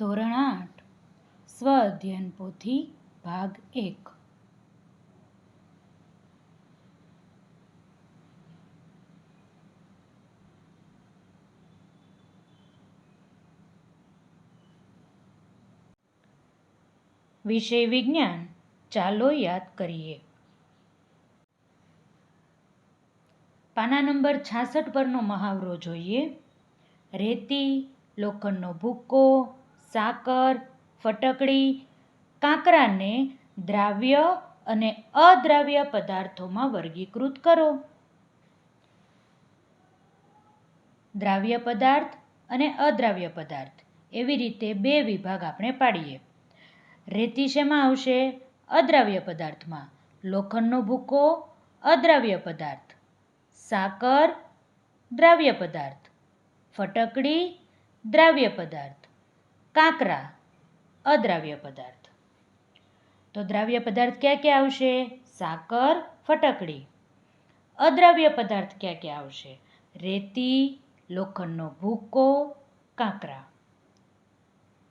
ધોરણ આઠ સ્વ અધ્યયન પોથી ભાગ એક. વિષય વિજ્ઞાન, ચાલો યાદ કરીએ. પાના નંબર છાસઠ પરનો મહાવરો જોઈએ. રેતી, લોખંડનો ભૂક્કો સાકર, ફટકડી, કાંકરાને દ્રાવ્ય અને અદ્રાવ્ય પદાર્થોમાં વર્ગીકૃત કરો. દ્રાવ્ય પદાર્થ અને અદ્રાવ્ય પદાર્થ, એવી રીતે બે વિભાગ આપણે પાડીએ. રેતી શેમાં આવશે? અદ્રાવ્ય પદાર્થમાં. લોખંડનો ભૂકો, અદ્રાવ્ય પદાર્થ. સાકર, દ્રાવ્ય પદાર્થ. ફટકડી, દ્રાવ્ય પદાર્થ. કાંકરા, અદ્રાવ્ય પદાર્થ. તો દ્રાવ્ય પદાર્થ ક્યાં ક્યાં આવશે? સાકર, ફટકડી. અદ્રાવ્ય પદાર્થ ક્યાં ક્યાં આવશે? રેતી, લોખંડનો ભૂકો, કાંકરા.